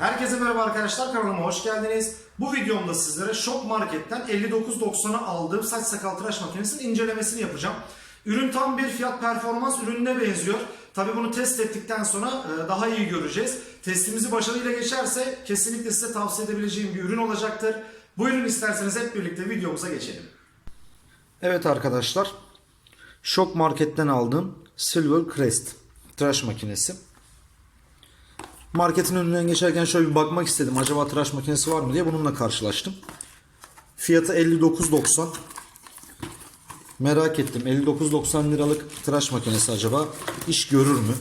Herkese merhaba arkadaşlar kanalıma hoş geldiniz. Bu videomda sizlere Shop Market'ten 59.90'a aldığım saç sakal tıraş makinesinin incelemesini yapacağım. Ürün tam bir fiyat performans ürününe benziyor. Tabi bunu test ettikten sonra e, daha iyi göreceğiz. Testimizi başarıyla geçerse kesinlikle size tavsiye edebileceğim bir ürün olacaktır. Buyurun isterseniz hep birlikte videomuza geçelim. Evet arkadaşlar. Shop Market'ten aldığım Silver Crest tıraş makinesi. Marketin önünden geçerken şöyle bir bakmak istedim. Acaba tıraş makinesi var mı diye bununla karşılaştım. Fiyatı 59.90. Merak ettim. 59.90 liralık tıraş makinesi acaba iş görür mü?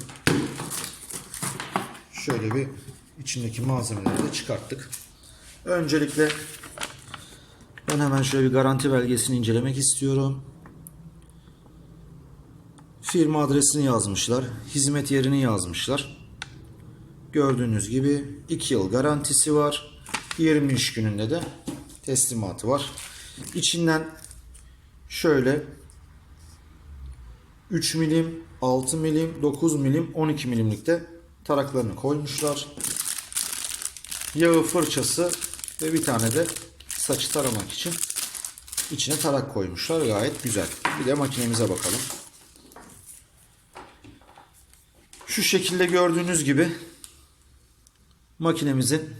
Şöyle bir içindeki malzemeleri de çıkarttık. Öncelikle ben hemen şöyle bir garanti belgesini incelemek istiyorum. Firma adresini yazmışlar. Hizmet yerini yazmışlar. Gördüğünüz gibi 2 yıl garantisi var. 20 iş gününde de teslimatı var. İçinden şöyle 3 milim, 6 milim, 9 milim, 12 milimlikte taraklarını koymuşlar. Yağı fırçası ve bir tane de saçı taramak için içine tarak koymuşlar. Gayet güzel. Bir de makinemize bakalım. Şu şekilde gördüğünüz gibi makinemizin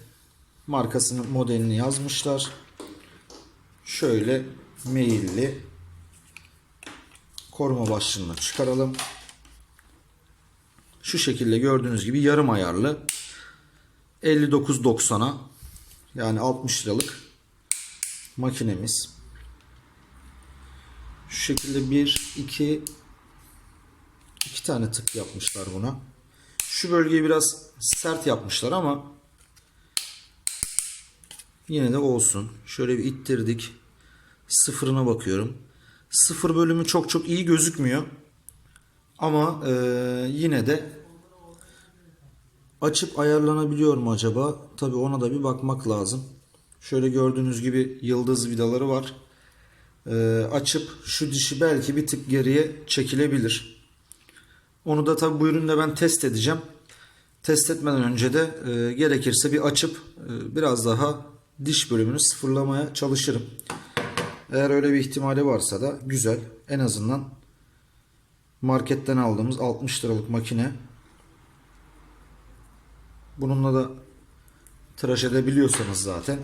markasını modelini yazmışlar. Şöyle meyilli koruma başlığını çıkaralım. Şu şekilde gördüğünüz gibi yarım ayarlı 59.90'a yani 60 liralık makinemiz. Şu şekilde bir iki iki tane tık yapmışlar buna. Şu bölgeyi biraz sert yapmışlar ama yine de olsun. Şöyle bir ittirdik. Sıfırına bakıyorum. Sıfır bölümü çok çok iyi gözükmüyor. Ama e, yine de açıp ayarlanabiliyor mu acaba? Tabi ona da bir bakmak lazım. Şöyle gördüğünüz gibi yıldız vidaları var. E, açıp şu dişi belki bir tık geriye çekilebilir. Onu da tabi bu üründe ben test edeceğim. Test etmeden önce de e, gerekirse bir açıp e, biraz daha diş bölümünü sıfırlamaya çalışırım. Eğer öyle bir ihtimali varsa da güzel. En azından marketten aldığımız 60 liralık makine bununla da tıraş edebiliyorsanız zaten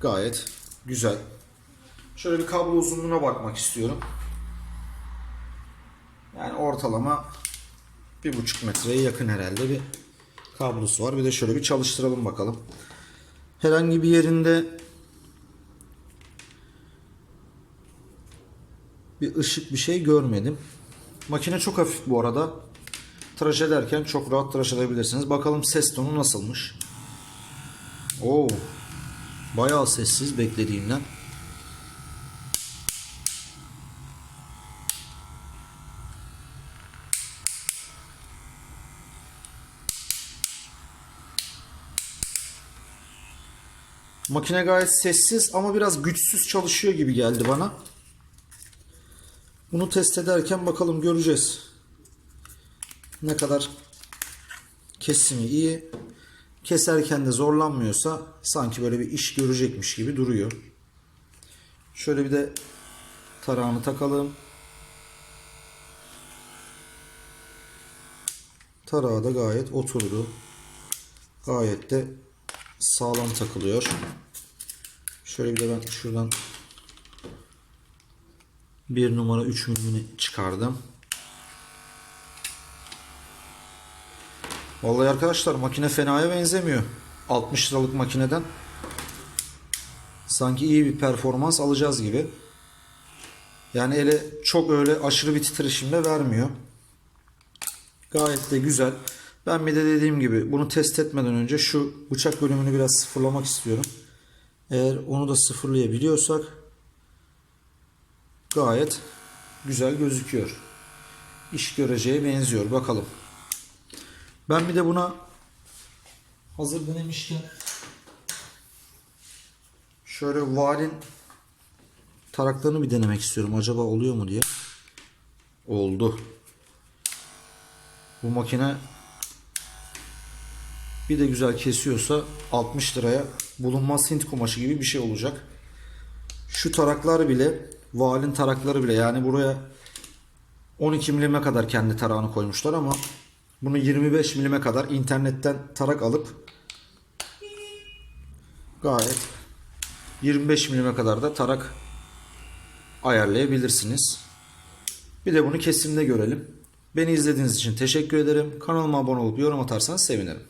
gayet güzel. Şöyle bir kablo uzunluğuna bakmak istiyorum. Yani ortalama bir buçuk metreye yakın herhalde bir kablosu var. Bir de şöyle bir çalıştıralım bakalım. Herhangi bir yerinde bir ışık bir şey görmedim. Makine çok hafif bu arada. Tıraş ederken çok rahat tıraş edebilirsiniz. Bakalım ses tonu nasılmış. Oo. Bayağı sessiz beklediğimden. Makine gayet sessiz ama biraz güçsüz çalışıyor gibi geldi bana. Bunu test ederken bakalım göreceğiz. Ne kadar kesimi iyi. Keserken de zorlanmıyorsa sanki böyle bir iş görecekmiş gibi duruyor. Şöyle bir de tarağını takalım. Tarağı da gayet oturdu. Gayet de sağlam takılıyor. Şöyle bir de ben şuradan bir numara 3 milimini çıkardım. Vallahi arkadaşlar makine fenaya benzemiyor. 60 liralık makineden sanki iyi bir performans alacağız gibi. Yani ele çok öyle aşırı bir titreşimle vermiyor. Gayet de güzel. Ben bir de dediğim gibi bunu test etmeden önce şu bıçak bölümünü biraz sıfırlamak istiyorum. Eğer onu da sıfırlayabiliyorsak gayet güzel gözüküyor. İş göreceğe benziyor. Bakalım. Ben bir de buna hazır denemişken şöyle valin taraklarını bir denemek istiyorum. Acaba oluyor mu diye. Oldu. Bu makine bir de güzel kesiyorsa 60 liraya bulunmaz Hint kumaşı gibi bir şey olacak. Şu taraklar bile valin tarakları bile yani buraya 12 milime kadar kendi tarağını koymuşlar ama bunu 25 milime kadar internetten tarak alıp gayet 25 milime kadar da tarak ayarlayabilirsiniz. Bir de bunu kesimde görelim. Beni izlediğiniz için teşekkür ederim. Kanalıma abone olup yorum atarsanız sevinirim.